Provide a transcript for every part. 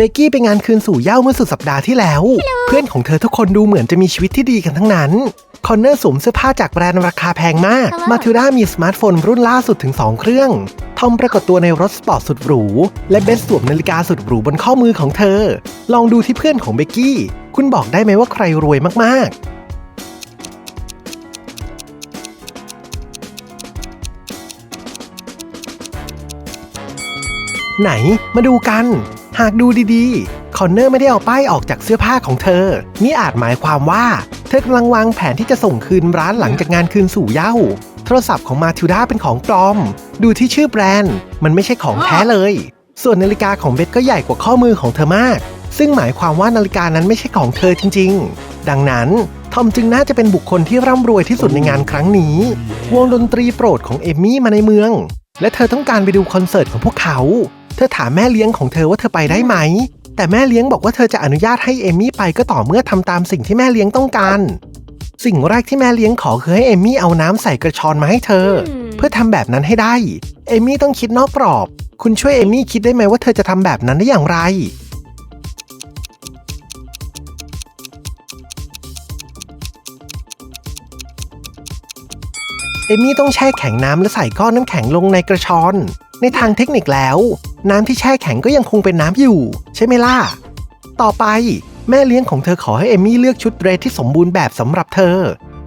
เบกกี้ไปงานคืนสู่เหย้าเมื่อสุดสัปดาห์ที่แล้ว เพื่อนของเธอทุกคนดูเหมือนจะมีชีวิตที่ดีกันทั้งนั้น คอนเนอร์สวมเสื้อผ้าจากแบรนด์ราคาแพงมาก มาทิวด้ามีสมาร์ทโฟนรุ่นล่าสุดถึง 2 เครื่อง ทอมปรากฏตัวในรถสปอร์ตสุดหรู และเบสสวมนาฬิกาสุดหรูบนข้อมือของเธอ ลองดูที่เพื่อนของเบกกี้ คุณบอกได้ไหมว่าใครรวยมากๆไหน มาดูกัน หากดูดีๆ คอนเนอร์ไม่ได้เอาป้ายออกจากเสื้อผ้าของเธอ นี่อาจหมายความว่า เธอกำลังวางแผนที่จะส่งคืนร้านหลังจากงานคืนสู่เย้า โทรศัพท์ของมาทิวด้าเป็นของปลอม ดูที่ชื่อแบรนด์ มันไม่ใช่ของแท้เลย ส่วนนาฬิกาของเบสก็ใหญ่กว่าข้อมือของเธอมาก ซึ่งหมายความว่านาฬิกานั้นไม่ใช่ของเธอจริง ๆ ดังนั้นทอมจึงน่าจะเป็นบุคคลที่ร่ำรวยที่สุดในงานครั้งนี้ วงดนตรีโปรดของเอมมี่มาในเมือง และเธอต้องการไปดูคอนเสิร์ตของพวกเขา เธอถามแม่เลี้ยงของเธอว่าเธอไปได้ไหม แต่แม่เลี้ยงบอกว่าเธอจะอนุญาตให้เอมมี่ไปก็ต่อเมื่อทำตามสิ่งที่แม่เลี้ยงต้องการ สิ่งแรกที่แม่เลี้ยงขอคือให้เอมมี่เอาน้ำใส่กระชอนมาให้เธอ เพื่อทำแบบนั้นให้ได้ เอมมี่ต้องคิดนอกกรอบ คุณช่วยเอมมี่คิดได้ไหมว่าเธอจะทำแบบนั้นได้อย่างไรเอมมี่ต้องแช่แข็งน้ำและใส่ก้อนน้ำแข็งลงในกระชอน ในทางเทคนิคแล้ว น้ำที่แช่แข็งก็ยังคงเป็นน้ำอยู่ ใช่ไหมล่ะ ต่อไปแม่เลี้ยงของเธอขอให้เอมมี่เลือกชุดเดรสที่สมบูรณ์แบบสำหรับเธอ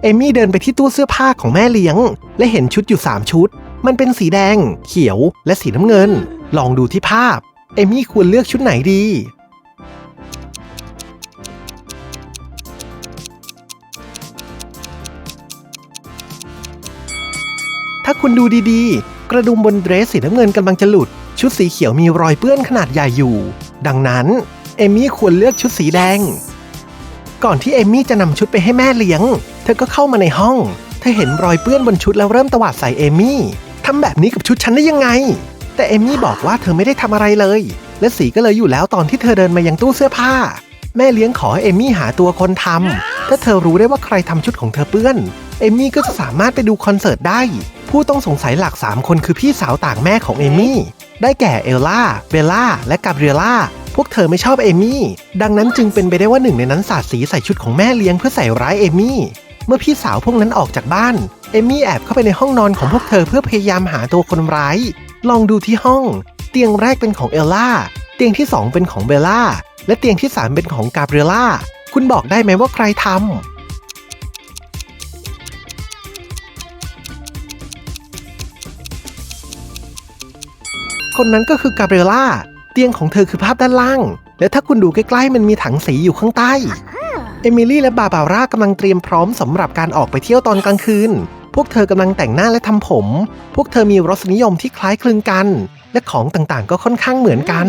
เอมมี่เดินไปที่ตู้เสื้อผ้าของแม่เลี้ยง และเห็นชุดอยู่ 3 ชุด มันเป็นสีแดง เขียว และสีน้ำเงิน ลองดูที่ภาพ เอมมี่ควรเลือกชุดไหนดี ถ้าคุณดูดีๆ กระดุมบนเดรสสีน้ำเงินกำลังจะหลุด ชุดสีเขียวมีรอยเปื้อนขนาดใหญ่อยู่ ดังนั้นเอมี่ควรเลือกชุดสีแดง ก่อนที่เอมี่จะนำชุดไปให้แม่เลี้ยง เธอก็เข้ามาในห้อง เธอเห็นรอยเปื้อนบนชุดแล้วเริ่มตวาดใส่เอมี่ทำแบบนี้กับชุดฉันได้ยังไง แต่เอมี่บอกว่าเธอไม่ได้ทำอะไรเลย และสีก็เลยอยู่แล้วตอนที่เธอเดินมายังตู้เสื้อผ้า แม่เลี้ยงขอให้เอมี่หาตัวคนทำถ้าเธอรู้ได้ว่าใครทำชุดของเธอเปื้อนเอมี่ก็จะสามารถไปดูคอนเสิร์ตได้ ผู้ต้องสงสัยหลัก 3 คนคือพี่สาวต่างแม่ของเอมี่ ได้แก่เอลล่า เบลล่า และกาเบรียล่า พวกเธอไม่ชอบเอมี่ ดังนั้นจึงเป็นไปได้ว่าหนึ่งในนั้นสาดสีใส่ชุดของแม่เลี้ยงเพื่อใส่ร้ายเอมี่ เมื่อพี่สาวพวกนั้นออกจากบ้าน เอมมี่แอบเข้าไปในห้องนอนของพวกเธอเพื่อพยายามหาตัวคนร้าย ลองดูที่ห้อง เตียงแรกเป็นของเอลล่า เตียงที่สองเป็นของเบลล่า และเตียงที่สามเป็นของกาเบรียล่า คุณบอกได้ไหมว่าใครทำ คนนั้นก็คือกาเบรียล่า เตียงของเธอคือภาพด้านล่าง และถ้าคุณดูใกล้ๆมันมีถังสีอยู่ข้างใต้ เอมิลี่และบาบาร่ากำลังเตรียมพร้อมสำหรับการออกไปเที่ยวตอนกลางคืน พวกเธอกำลังแต่งหน้าและทำผม พวกเธอมีรสนิยมที่คล้ายคลึงกัน และของต่างๆ ก็ค่อนข้างเหมือนกัน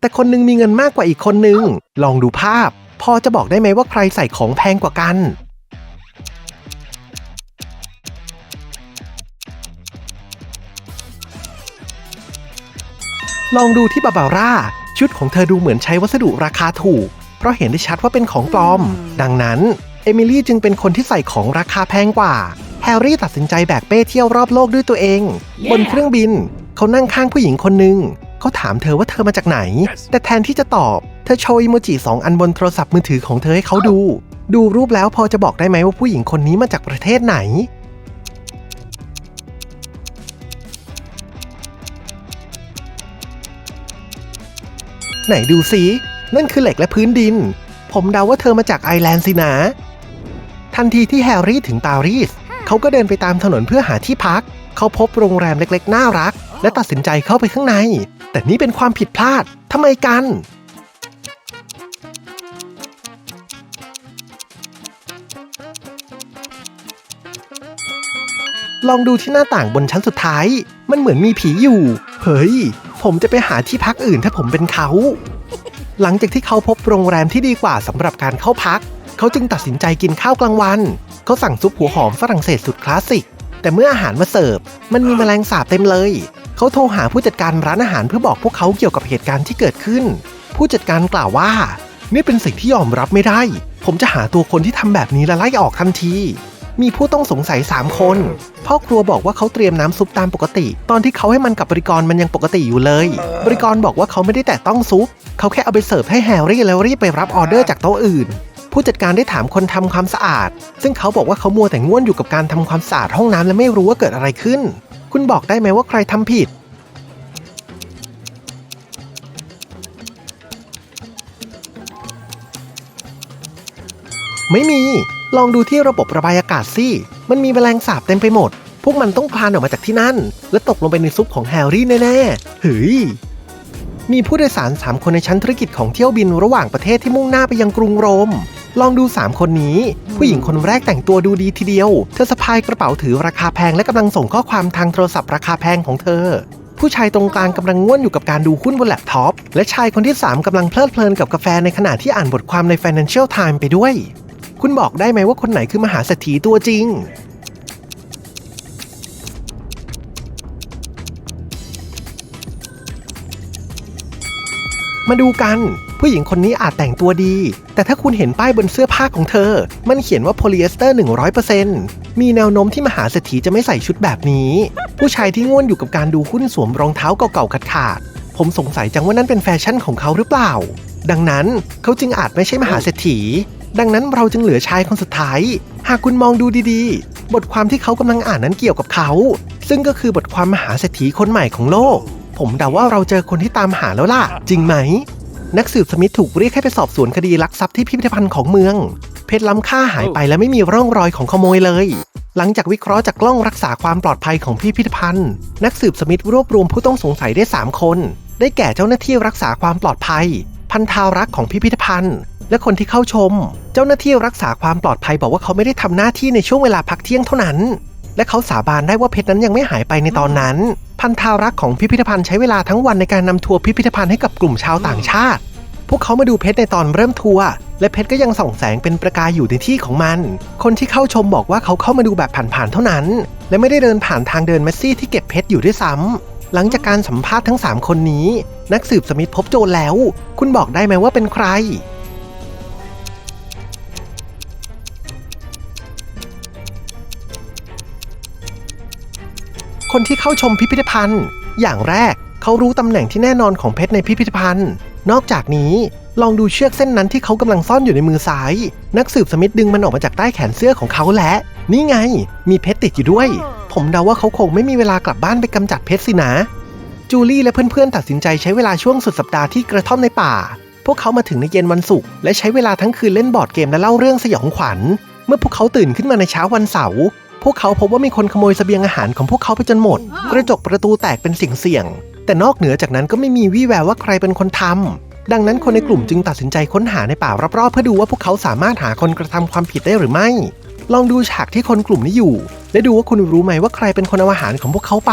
แต่คนหนึงมีเงินมากกว่าอีกคนหนึง ลองดูภาพ พอจะบอกได้ไหมว่าใครใส่ของแพงกว่ากัน ลองดูที่บาบาร่า ชุดของเธอดูเหมือนใช้วัสดุราคาถูก เพราะเห็นได้ชัดว่าเป็นของปลอม ดังนั้น เอมิลี่จึงเป็นคนที่ใส่ของราคาแพงกว่า แฮร์รี่ตัดสินใจแบกเป้เที่ยวรอบโลกด้วยตัวเองบนเครื่องบิน เขานั่งข้างผู้หญิงคนหนึ่งเขาถามเธอว่าเธอมาจากไหนแต่แทนที่จะตอบ เธอโชว์อีโมจิสองอันบนโทรศัพท์มือถือของเธอให้เขาดู ดูรูปแล้วพอจะบอกได้ไหมว่าผู้หญิงคนนี้มาจากประเทศไหน ไหนดูสินั่นคือเหล็กและพื้นดิน ผมเดาว่าเธอมาจากไอร์แลนด์สินะ ทันทีที่แฮร์รี่ถึงปารีส เขาก็เดินไปตามถนนเพื่อหาที่พัก เขาพบโรงแรมเล็กๆ น่ารัก และตัดสินใจเข้าไปข้างใน แต่นี่เป็นความผิดพลาดทำไมกัน ลองดูที่หน้าต่างบนชั้นสุดท้าย มันเหมือนมีผีอยู่ เฮ้ย ผมจะไปหาที่พักอื่นถ้าผมเป็นเขา หลังจากที่เขาพบโรงแรมที่ดีกว่าสำหรับการเข้าพัก เขาจึงตัดสินใจกินข้าวกลางวัน เขาสั่งซุปหัวหอมฝรั่งเศสสุดคลาสสิก แต่เมื่ออาหารมาเสิร์ฟ มันมีแมลงสาบเต็มเลย เขาโทรหาผู้จัดการร้านอาหารเพื่อบอกพวกเขาเกี่ยวกับเหตุการณ์ที่เกิดขึ้น ผู้จัดการกล่าวว่า นี่เป็นสิ่งที่ยอมรับไม่ได้ ผมจะหาตัวคนที่ทำแบบนี้และไล่ออกทันที มีผู้ต้องสงสัย 3 คน พ่อครัวบอกว่าเขาเตรียมน้ำซุปตามปกติ ตอนที่เขาให้มันกับบริกรมันยังปกติอยู่เลย บริกรบอกว่าเขาไม่ได้แตะต้องซุป เขาแค่เอาไปเสิร์ฟให้แฮร์รี่แล้วรีบไปรับออเดอร์จากโต๊ะอื่น ผู้จัดการได้ถามคนทำความสะอาด ซึ่งเขาบอกว่าเขามัวแต่ง่วนอยู่กับการทำความสะอาดห้องน้ำและไม่รู้ว่าเกิดอะไรขึ้น คุณบอกได้ไหมว่าใครทำผิดไม่มี ลองดูที่ระบบระบายอากาศสิ มันมีแมลงสาบเต็มไปหมด พวกมันต้องคลานออกมาจากที่นั่น และตกลงไปในซุปของแฮร์รี่แน่ๆเฮ้ยมีผู้โดยสาร 3 คนในชั้นธุรกิจของเที่ยวบินระหว่างประเทศที่มุ่งหน้าไปยังกรุงโรม ลองดู 3 คนนี้ ผู้หญิงคนแรกแต่งตัวดูดีทีเดียว เธอสะพายกระเป๋าถือราคาแพงและกำลังส่งข้อความทางโทรศัพท์ราคาแพงของเธอ ผู้ชายตรงกลางกำลังง่วนอยู่กับการดูหุ้นบนแล็ปท็อป และชายคนที่ 3กำลังเพลิดเพลินกับกาแฟในขณะที่อ่านบทความใน Financial Times ไปด้วย คุณบอกได้ไหมว่าคนไหนคือมหาเศรษฐีตัวจริง มาดูกัน ผู้หญิงคนนี้อาจแต่งตัวดี แต่ถ้าคุณเห็นป้ายบนเสื้อผ้าของเธอ มันเขียนว่าโพลีเอสเตอร์ 100%มีแนวโน้มที่มหาเศรษฐีจะไม่ใส่ชุดแบบนี้ ผู้ชายที่ง่วนอยู่กับการดูหุ้นสวมรองเท้าเก่าๆขาดๆผมสงสัยจังว่านั่นเป็นแฟชั่นของเขาหรือเปล่า ดังนั้นเขาจึงอาจไม่ใช่มหาเศรษฐี ดังนั้นเราจึงเหลือชายคนสุดท้าย หากคุณมองดูดีๆ บทความที่เขากำลังอ่านนั้นเกี่ยวกับเขา ซึ่งก็คือบทความมหาเศรษฐีคนใหม่ของโลก ผมเดาว่าเราเจอคนที่ตามหาแล้วล่ะ จริงไหม นักสืบสมิธถูกเรียกให้ไปสอบสวนคดีลักทรัพย์ที่พิพิธภัณฑ์ของเมือง เพชรล้ำค่าหายไปและไม่มีร่องรอยของขโมยเลย หลังจากวิเคราะห์จากกล้องรักษาความปลอดภัยของพิพิธภัณฑ์ นักสืบสมิธรวบรวมผู้ต้องสงสัยได้ 3 คน ได้แก่เจ้าหน้าที่รักษาความปลอดภัย พันธารักษ์ของพิพิธภัณฑ์ และคนที่เข้าชม เจ้าหน้าที่รักษาความปลอดภัยบอกว่าเขาไม่ได้ทำหน้าที่ในช่วงเวลาพักเที่ยงเท่านั้น และเขาสาบานได้ว่าเพชรนั้นยังไม่หายไปในตอนนั้น พันธารักของพิพิธภัณฑ์ใช้เวลาทั้งวันในการนำทัวร์พิพิธภัณฑ์ให้กับกลุ่มชาวต่างชาติ พวกเขามาดูเพชรในตอนเริ่มทัวร์และเพชรก็ยังส่องแสงเป็นประกายอยู่ในที่ของมัน คนที่เข้าชมบอกว่าเขาเข้ามาดูแบบผ่านๆเท่านั้น และไม่ได้เดินผ่านทางเดินแมสซี่ที่เก็บเพชรอยู่ด้วยซ้ำหลังจากการสัมภาษณ์ทั้ง 3 คนนี้ นักสืบสมิธพบโจรแล้ว คุณบอกได้ไหมว่าเป็นใคร คนที่เข้าชมพิพิธภัณฑ์ อย่างแรกเขารู้ตำแหน่งที่แน่นอนของเพชรในพิพิธภัณฑ์ นอกจากนี้ลองดูเชือกเส้นนั้นที่เขากำลังซ่อนอยู่ในมือซ้าย นักสืบสมิธดึงมันออกมาจากใต้แขนเสื้อของเขาและ นี่ไง มีเพชรติดอยู่ด้วย ผมเดาว่าเขาคงไม่มีเวลากลับบ้านไปกำจัดเพชรสินะ จูลี่และเพื่อนๆตัดสินใจใช้เวลาช่วงสุดสัปดาห์ที่กระท่อมในป่า พวกเขามาถึงในเย็นวันศุกร์และใช้เวลาทั้งคืนเล่นบอร์ดเกมและเล่าเรื่องสยองขวัญ เมื่อพวกเขาตื่นขึ้นมาในเช้าวันเสาร์ พวกเขาพบว่ามีคนขโมยเสบียงอาหารของพวกเขาไปจนหมด กระจกประตูแตกเป็นสิ่งเสี่ยง แต่นอกเหนือจากนั้นก็ไม่มีวี่แววว่าใครเป็นคนทำดังนั้นคนในกลุ่มจึงตัดสินใจค้นหาในป่ารอบๆเพื่อดูว่าพวกเขาสามารถหาคนกระทำความผิดได้หรือไม่ ลองดูฉากที่คนกลุ่มนี้อยู่ และดูว่าคุณรู้ไหมว่าใครเป็นคนเอาอาหารของพวกเขาไป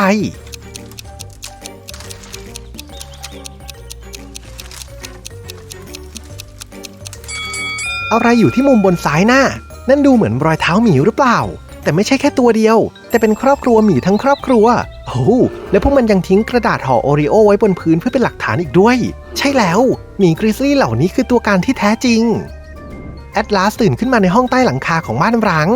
อะไรอยู่ที่มุมบนซ้ายหน้า นั่นดูเหมือนรอยเท้าหมีหรือเปล่า แต่ไม่ใช่แค่ตัวเดียว แต่เป็นครอบครัวหมีทั้งครอบครัวโอ้โหและพวกมันยังทิ้งกระดาษห่อโอริโอไว้บนพื้นเพื่อเป็นหลักฐานอีกด้วย ใช่แล้วหมีกริซลี่เหล่านี้คือตัวการที่แท้จริง แอดลาสตื่นขึ้นมาในห้องใต้หลังคาของบ้านร้าง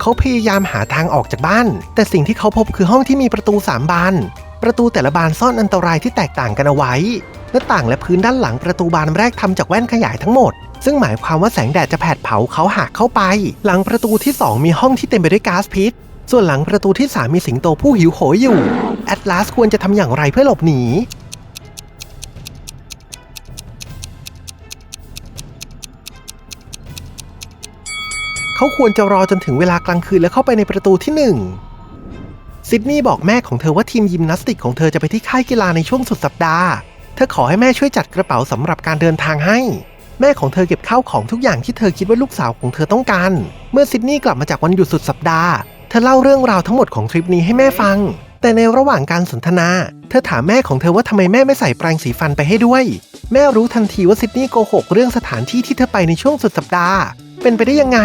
เขาพยายามหาทางออกจากบ้าน แต่สิ่งที่เขาพบคือห้องที่มีประตูสามบาน ประตูแต่ละบานซ่อนอันตรายที่แตกต่างกันเอาไว้หน้าต่างและพื้นด้านหลังประตูบานแรกทำจากแว่นขยายทั้งหมด ซึ่งหมายความว่าแสงแดดจะแผดเผาเขาหากเข้าไป หลังประตูที่ 2 มีห้องที่เต็มไปด้วยก๊าซพิษ ส่วนหลังประตูที่ 3 มีสิงโตผู้หิวโหยอยู่ แอดลาสควรจะทำอย่างไรเพื่อหลบหนีเขาควรจะรอจนถึงเวลากลางคืนแล้วเข้าไปในประตูที่หนึ่งซิดนีย์บอกแม่ของเธอว่าทีมยิมนาสติกของเธอจะไปที่ค่ายกีฬาในช่วงสุดสัปดาห์ เธอขอให้แม่ช่วยจัดกระเป๋าสำหรับการเดินทางให้ แม่ของเธอเก็บข้าวของทุกอย่างที่เธอคิดว่าลูกสาวของเธอต้องการ เมื่อซิดนีย์กลับมาจากวันหยุดสุดสัปดาห์ เธอเล่าเรื่องราวทั้งหมดของทริปนี้ให้แม่ฟัง แต่ในระหว่างการสนทนา เธอถามแม่ของเธอว่าทำไมแม่ไม่ใส่แปรงสีฟันไปให้ด้วย แม่รู้ทันทีว่าซิดนีย์โกหกเรื่องสถานที่ที่เธอไปในช่วงสุดสัปดาห์ เป็นไปได้ยังไง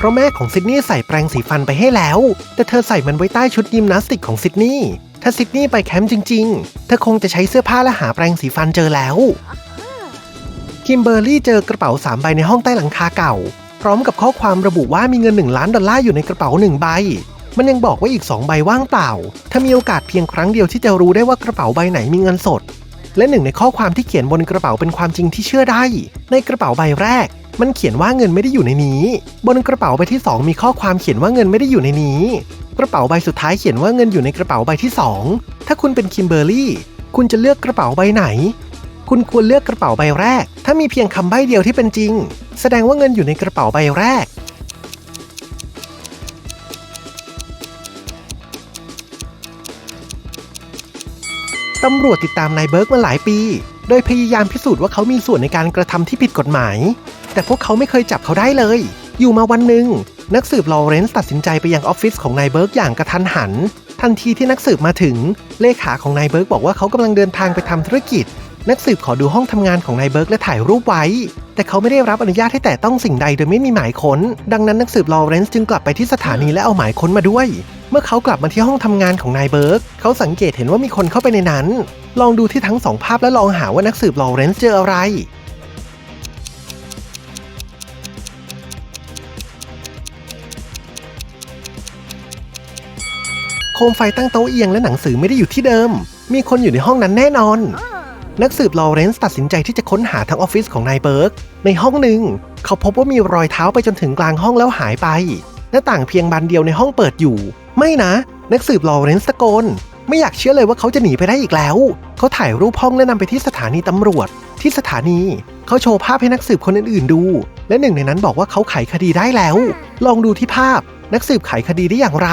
เพราะแม่ของซิดนีย์ใส่แปรงสีฟันไปให้แล้ว แต่เธอใส่มันไว้ใต้ชุดยิมนาสติกของซิดนีย์ถ้าซิดนีย์ไปแคมป์จริง ๆ เธอคงจะใช้เสื้อผ้าและหาแปรงสีฟันเจอแล้ว คิมเบอร์รี่เจอกระเป๋าสามใบในห้องใต้หลังคาเก่า พร้อมกับข้อความระบุว่ามีเงิน 1 ล้านดอลลาร์อยู่ในกระเป๋าหนึ่งใบ มันยังบอกว่าอีก2ใบว่างเปล่า ถ้ามีโอกาสเพียงครั้งเดียวที่จะรู้ได้ว่ากระเป๋าใบไหนมีเงินสด และหนึ่งในข้อความที่เขียนบนกระเป๋าเป็นความจริงที่เชื่อได้ ในกระเป๋าใบแรก มันเขียนว่าเงินไม่ได้อยู่ในนี้ บนกระเป๋าใบที่ 2 มีข้อความเขียนว่าเงินไม่ได้อยู่ในนี้ กระเป๋าใบสุดท้ายเขียนว่าเงินอยู่ในกระเป๋าใบที่ 2 ถ้าคุณเป็นคิมเบอร์รี่คุณจะเลือกกระเป๋าใบไหน คุณควรเลือกกระเป๋าใบแรก ถ้ามีเพียงคำใบ้เดียวที่เป็นจริง แสดงว่าเงินอยู่ในกระเป๋าใบแรก ตำรวจติดตามนายเบิร์กมาหลายปี โดยพยายามพิสูจน์ว่าเขามีส่วนในการกระทำที่ผิดกฎหมาย แต่พวกเขาไม่เคยจับเขาได้เลย อยู่มาวันหนึ่ง นักสืบลอเรนซ์ตัดสินใจไปยังออฟฟิศของนายเบิร์กอย่างกระทันหัน ทันทีที่นักสืบมาถึง เลขาของนายเบิร์กบอกว่าเขากำลังเดินทางไปทำธุรกิจ นักสืบขอดูห้องทำงานของนายเบิร์กและถ่ายรูปไว้ แต่เขาไม่ได้รับอนุญาตให้แตะต้องสิ่งใดโดยไม่มีหมายค้น ดังนั้นนักสืบลอเรนซ์จึงกลับไปที่สถานีและเอาหมายค้นมาด้วย เมื่อเขากลับมาที่ห้องทำงานของนายเบิร์กเขาสังเกตเห็นว่ามีคนเข้าไปในนั้น ลองดูที่ทั้งสองภาพและลองหาว่านักสืบลอเรนซ์เจออะไรโคมไฟตั้งโต๊ะเอียงและหนังสือไม่ได้อยู่ที่เดิม มีคนอยู่ในห้องนั้นแน่นอน นักสืบลอเรนซ์ตัดสินใจที่จะค้นหาทั้งออฟฟิศของนายเบิร์ก ในห้องหนึ่ง เขาพบว่ามีรอยเท้าไปจนถึงกลางห้องแล้วหายไป หน้าต่างเพียงบานเดียวในห้องเปิดอยู่ ไม่นะ นักสืบลอเรนซ์ตะโกน ไม่อยากเชื่อเลยว่าเขาจะหนีไปได้อีกแล้ว เขาถ่ายรูปห้องและนำไปที่สถานีตำรวจ ที่สถานีเขาโชว์ภาพให้นักสืบคนอื่นๆดู และหนึ่งในนั้นบอกว่าเขาไขคดีได้แล้ว ลองดูที่ภาพ นักสืบไขคดีได้อย่างไร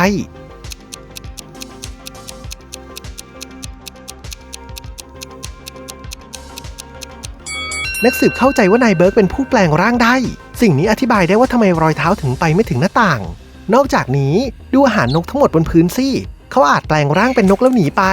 นักสืบเข้าใจว่านายเบิร์กเป็นผู้แปลงร่างได้ สิ่งนี้อธิบายได้ว่าทำไมรอยเท้าถึงไปไม่ถึงหน้าต่าง นอกจากนี้ดูอาหารนกทั้งหมดบนพื้นสิเขาอาจแปลงร่างเป็นนกแล้วหนีไป